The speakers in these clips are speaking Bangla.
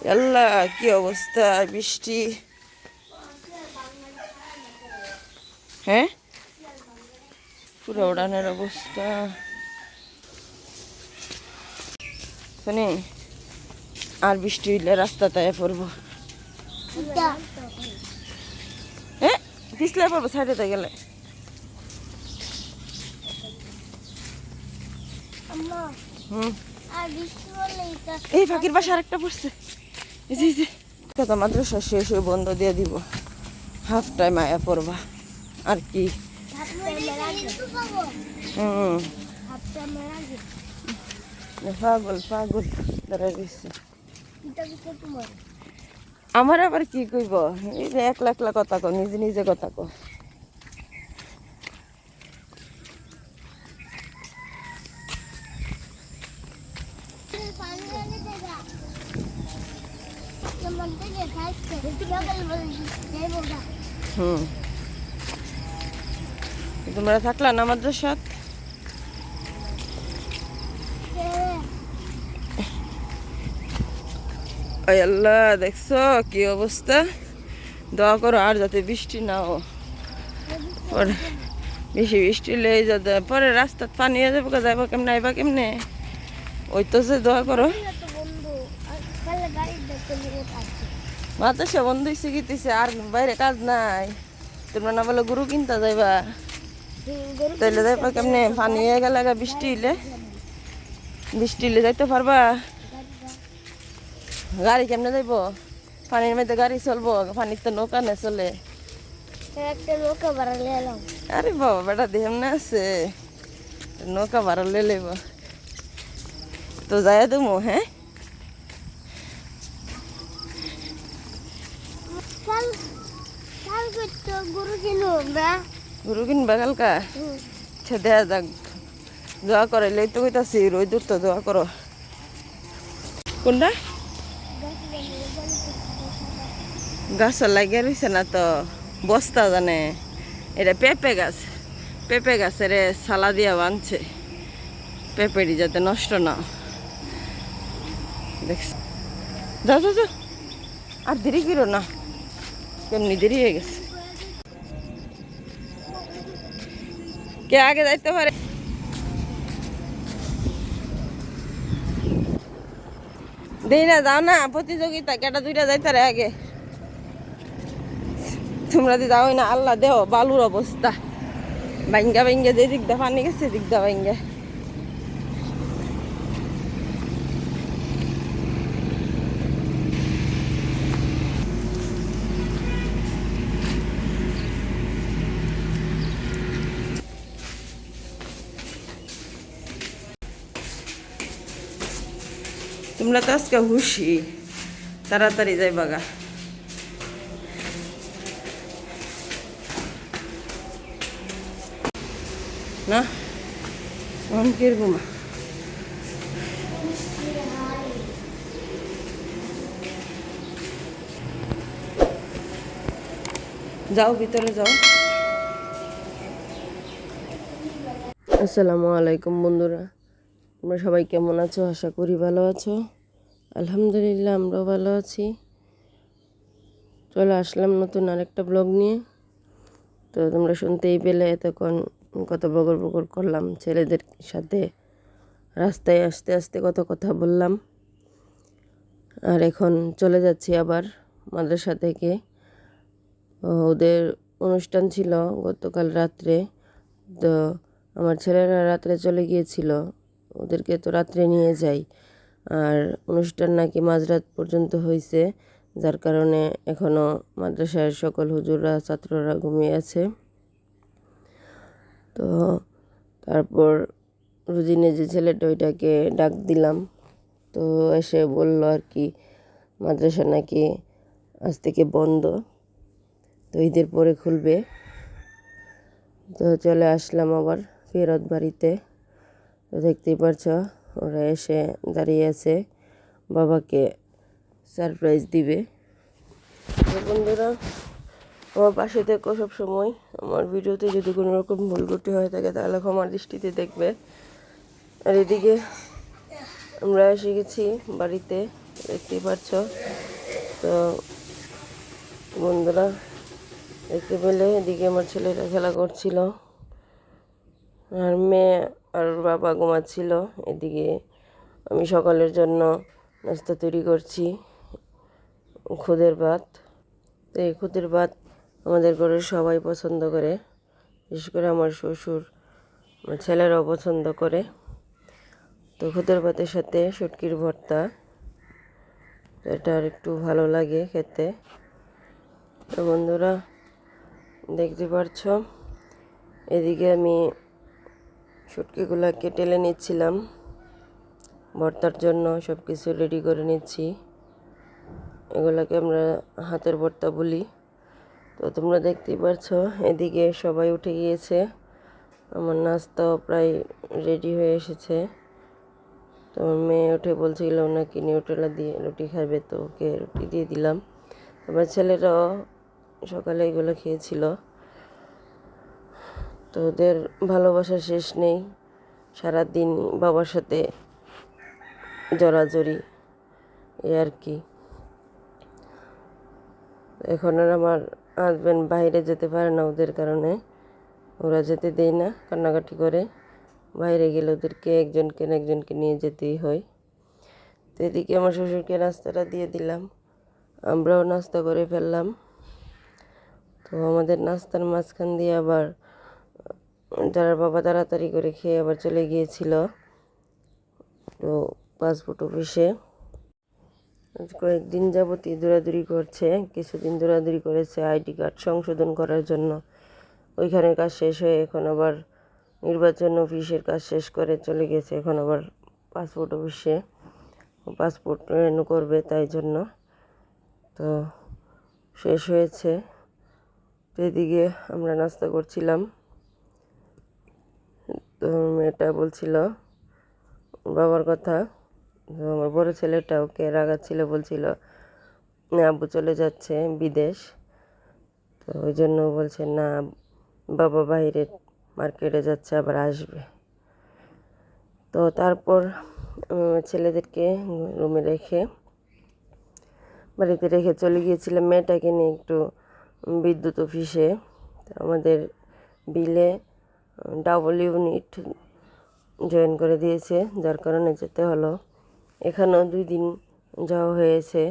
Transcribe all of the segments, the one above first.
আল্লাহ কি অবস্থা বৃষ্টি? হ্যাঁ? পুরো উড়ানের অবস্থা। শোনে আর বৃষ্টি হইলে রাস্তাতে পড়ব। হ্যাঁ পিছলে পড়ব সাইডেতে গেলে। হুম। এই ফাঁকির বাসা আরেকটা পড়ছে। কত মাদ্রাসা শেষ হয়ে বন্ধ দিয়ে দিব। হাফ টাইম আয়া পড়বা। আর কি? হুম। পাগল পাগল। দাঁড়ায় তোমার আমার আবার কি কইব? এই যে একলা একলা কথা কো নিজে নিজে কথা কো পানি আনে দেবা তোমার থেকে খাইছে সকাল বলে দেবো না হুম। তোমরা থাকলা না মাদ্রাসাত আল্লাহ, দেখছ কি অবস্থা? দোয়া করো, আর যাতে বৃষ্টি না পরে বেশি বৃষ্টি লেগে যাতে পরে রাস্তাত পানি যাব যাব কেমনে, আইবা কেমনে? ওই তো যে দোয়া করো। তো বন্ধু হয়েছে গিতেছে আর বাইরে কাজ নাই। তোমরা না বলে গরু কিনতে যাইবা? তাইলে যাইবা কেমনে? পানি হয়ে গেলে বৃষ্টি হইলে। বৃষ্টি হইলে যাইতে পারবা। গাড়ি কেমনে যাইব? পানির মধ্যে গাড়ি চলবো পানির তো নৌকা নে চলে। নৌকা আরে বাবা বেটা দেহ না আছে। নৌকা ভাড়া লে লইব। তো যাই দেবো হ্যাঁ? গরু কিনো কিনবা কালকা আচ্ছা দেয়া যাক দোয়া করে লই তো কইতাছি দূর তো দোয়া করো। কোনটা? গাছ লাগিয়ে রয়েছে না তো বস্তা জানে। এটা পেঁপে গাছ পেঁপে গাছের সালা দিয়া বানছে। পেঁপেটি যাতে নষ্ট না। দেখছ। যাও যাও যাও। আর দেরি কিরো না কেমনি দেরি হয়ে গেছে। কে আগে যাইতে পারে? দেই না যাও না, প্রতিযোগিতা কেটা দুইটা যাইতে যাইতারে আগে? তোমরা যদি যাও না, আল্লাহ দেও বালুর অবস্থা। বাইঙ্গা বাইঙ্গা যে দা পানি গেছে, দিক দা তোমরা তো আজকে হুশি। তাড়াতাড়ি যাই বাগা। না মন কীরকম যাও, ভিতরে যাও। আসসালামু আলাইকুম বন্ধুরা। তোমরা সবাই কেমন আছো? আশা করি ভালো আছো। আলহামদুলিল্লাহ, আমরাও ভালো আছি। চলে আসলাম নতুন আরেকটা ব্লগ নিয়ে। তো তোমরা শুনতেই পেলে, এতক্ষণ কত বগর বগর করলাম ছেলেদের সাথে। রাস্তায় আসতে আসতে কত কথা বললাম। আর এখন চলে যাচ্ছি আবার মাদ্রাসা থেকে। ওদের অনুষ্ঠান ছিল গতকাল রাত্রে। তো আমার ছেলেরা রাত্রে চলে গিয়েছিল। ওদেরকে তো রাত্রে নিয়ে যাই। আর অনুষ্ঠান নাকি মাঝরাত পর্যন্ত হয়েছে যার কারণে এখনও মাদ্রাসার সকল হুজুররা, ছাত্ররা ঘুমিয়ে আছে। তো তারপর রুজিনে যে ছেলেটা ওইটাকে ডাক দিলাম। তো এসে বলল আর কি, মাদ্রাসা নাকি আজ থেকে বন্ধ, তো ঈদের পরে খুলবে। তো চলে আসলাম আবার ফেরত বাড়িতে। দেখতেই পারছ, ওরা এসে দাঁড়িয়ে আছে, বাবাকে সারপ্রাইজ দিবে। বন্ধুরা, আমার পাশে থেকো সময় আমার ভিডিওতে যদি কোনো রকম ভুল ত্রুটি হয়ে থাকে, তাহলে ক্ষমার দৃষ্টিতে দেখবে। আর এদিকে আমরা এসে গেছি বাড়িতে, দেখতেই পাচ্ছ তো বন্ধুরা, দেখতে পেলে এদিকে আমার ছেলেটা খেলা করছিল। আর মেয়ে আর বাবা ঘুমাচ্ছিল। এদিকে আমি সকালের জন্য নাস্তা তৈরি করছি। খুদের ভাত। তো এই খুদের ভাত আমাদের ঘরের সবাই পছন্দ করে। বিশেষ করে আমার শ্বশুর, আমার ছেলেরাও পছন্দ করে। তো খুদের ভাতের সাথে শুটকির ভর্তা। এটা আর একটু ভালো লাগে খেতে। তো বন্ধুরা, দেখতে পারছ? এদিকে আমি শুটকিগুলোকে টেলে নিচ্ছিলাম। ভর্তার জন্য সব কিছু রেডি করে নিচ্ছি। এগুলোকে আমরা হাতের ভর্তা বলি। তো তোমরা দেখতেই পাচ্ছ এদিকে সবাই উঠে গিয়েছে। আমার নাস্তাও প্রায় রেডি হয়ে এসেছে। তো মেয়ে উঠে বলছিল নাকি নিউট্রেলা দিয়ে রুটি খাবে, তো ওকে রুটি দিয়ে দিলাম। আমার ছেলেরাও সকালে এগুলো খেয়েছিল। তো ওদের ভালোবাসা শেষ নেই। সারাদিন বাবার সাথে জড়াজড়ি এ আর কি। এখন আর আমার হাজব্যান্ড বাইরে যেতে পারে না ওদের কারণে। ওরা যেতে দেয় না কান্নাকাটি করে। বাইরে গেলে ওদেরকে একজনকে না একজনকে নিয়ে যেতেই হয়। তো এদিকে আমার শ্বশুরকে নাস্তাটা দিয়ে দিলাম। আমরাও নাস্তা করে ফেললাম। তো আমাদের নাস্তার মাঝখান দিয়ে আবার যারা বাবা তাড়াতাড়ি করে খেয়ে আবার চলে গিয়েছিল, তো পাসপোর্ট অফিসে। কয়েকদিন যাবতই দৌড়াদৌড়ি করছে, কিছুদিন দৌড়াদৌড়ি করেছে আইডি কার্ড সংশোধন করার জন্য। ওইখানে কাজ শেষ হয়ে এখন আবার নির্বাচন অফিসের কাজ শেষ করে চলে গেছে, এখন আবার পাসপোর্ট অফিসে। পাসপোর্ট রেনু করবে তাই জন্য। তো শেষ হয়েছে। এদিকে আমরা নাস্তা করছিলাম। তো মেয়েটা বলছিল, বাবার কথা, আমার বড় ছেলেটা ওকে রাগাচ্ছিল, বলছিল আব্বু চলে যাচ্ছে বিদেশ। তো ওই জন্য বলছে, না, বাবা বাইরে মার্কেটে যাচ্ছে, আবার আসবে। তো তারপর ছেলেদেরকে রুমে রেখে বাড়িতে রেখে চলে গিয়েছিলাম। মেয়েটাকে নিয়ে একটু বিদ্যুৎ অফিসে। আমাদের বিলে ডাবল ইউনিট জয়েন করে দিয়েছে, যার কারণে যেতে হলো। এখানেও দুই দিন যাওয়া হয়েছে,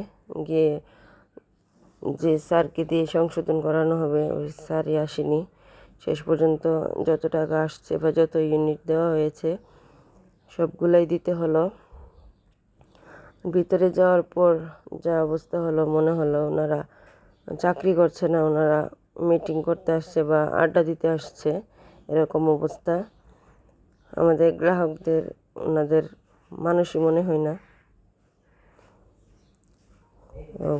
গিয়ে যে স্যারকে দিয়ে সংশোধন করানো হবে, ওই স্যারই আসেনি। শেষ পর্যন্ত যত টাকা আসছে বা যত ইউনিট দেওয়া হয়েছে, সবগুলাই দিতে হলো। ভিতরে যাওয়ার পর যা অবস্থা হলো, মনে হলো ওনারা চাকরি করছে না, ওনারা মিটিং করতে আসছে বা আড্ডা দিতে আসছে। এরকম অবস্থা। আমাদের গ্রাহকদের, ওনাদের মানুষই মনে হয় না।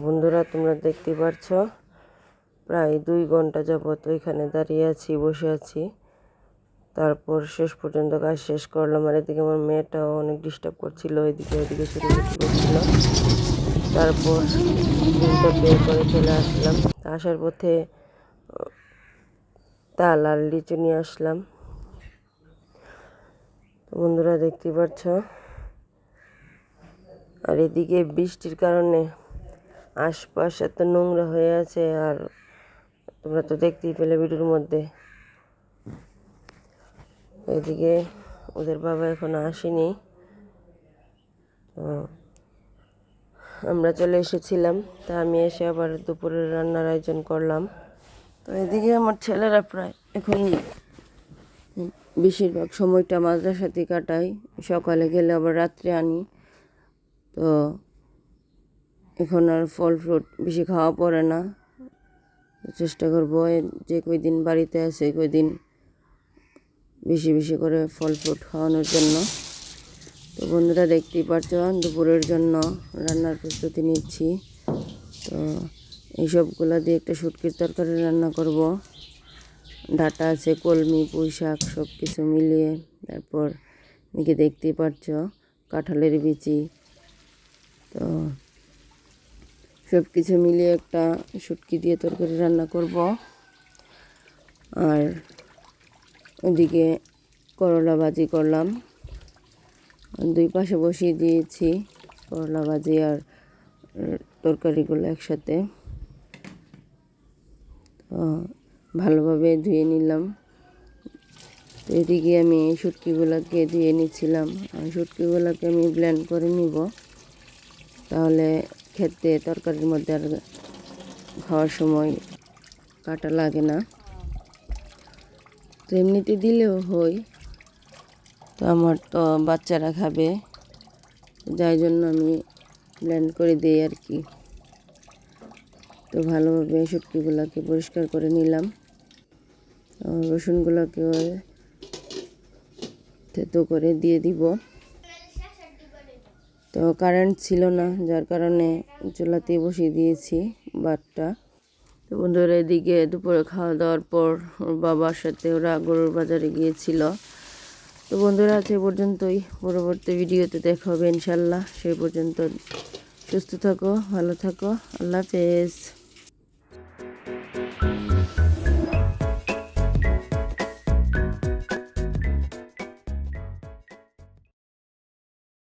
বন্ধুরা, তোমরা দেখতে পাচ্ছ প্রায় দুই ঘণ্টা যাবৎ ওইখানে দাঁড়িয়ে আছি, বসে আছি। তারপর শেষ পর্যন্ত কাজ শেষ করলাম, আর এদিকে আমার মেয়েটাও অনেক ডিস্টার্ব করছিল, এদিকে ওইদিকে ছুটোছুটি করছিল। তারপর বের করে চলে আসলাম। আসার পথে তাল আর লিচু নিয়ে আসলাম। তো বন্ধুরা দেখতে পাচ্ছ? আর এদিকে বৃষ্টির কারণে আশপাশ এত নোংরা হয়ে আছে আর তোমরা তো দেখতেই পেলে ভিডিওর মধ্যে। এদিকে ওদের বাবা এখনও আসেনি। তো আমরা চলে এসেছিলাম। তা আমি এসে আবার দুপুরের রান্নার আয়োজন করলাম। তো এদিকে আমার ছেলেরা প্রায় এখন বেশিরভাগ সময়টা মাদ্রাসাতে কাটাই। সকালে গেলে আবার রাত্রে আনি। তো এখন আর ফল ফ্রুট বেশি খাওয়া পড়ে না। চেষ্টা করব যে কয়দিন বাড়িতে আছে কয়দিন বেশি বেশি করে ফল ফ্রুট খাওয়ানোর জন্য। তো বন্ধুরা দেখতেই পাচ্ছ দুপুরের জন্য রান্নার প্রস্তুতি নিচ্ছি। তো এইসবগুলো দিয়ে একটা শুটকির তরকারি রান্না করব। ডাটা আছে, কলমি পুঁই শাক সব কিছু মিলিয়ে। তারপর এদিকে দেখতেই পাচ্ছ, কাঁঠালের বিচি। তো সব কিছু মিলিয়ে একটা শুটকি দিয়ে তরকারি রান্না করব। আর ওদিকে করলা ভাজি করলাম। দুই পাশে বসিয়ে দিয়েছি করলা ভাজি আর তরকারিগুলো একসাথে। ভালোভাবে ধুয়ে নিলাম। তো এদিকে আমি এই শুটকিগুলোকে ধুয়ে নিচ্ছিলাম। আর শুটকিগুলোকে আমি ব্লেন্ড করে নিব। তাহলে খেতে তরকারির মধ্যে আর খাওয়ার সময় কাটা লাগে না। তো এমনিতে দিলেও হয়। তো আমার তো বাচ্চারা খাবে। যাই জন্য আমি ব্লেন্ড করে দিই আর কি। তো ভালোভাবে শুটকিগুলোকে পরিষ্কার করে নিলাম। আর রসুনগুলোকেও থেতো করে দিয়ে দিব। তো কারেন্ট ছিল না, যার কারণে চুলাতে বসিয়ে দিয়েছি বাটটা তো বন্ধুরা, এদিকে দুপুরে খাওয়া দাওয়ার পর ওর বাবার সাথে ওরা গরুর বাজারে গিয়েছিল। তো বন্ধুরা আছে পর্যন্তই। পরবর্তী ভিডিওতে দেখা হবে ইনশাল্লাহ। সেই পর্যন্ত সুস্থ থাকো, ভালো থাকো। আল্লাহ হাফেজ।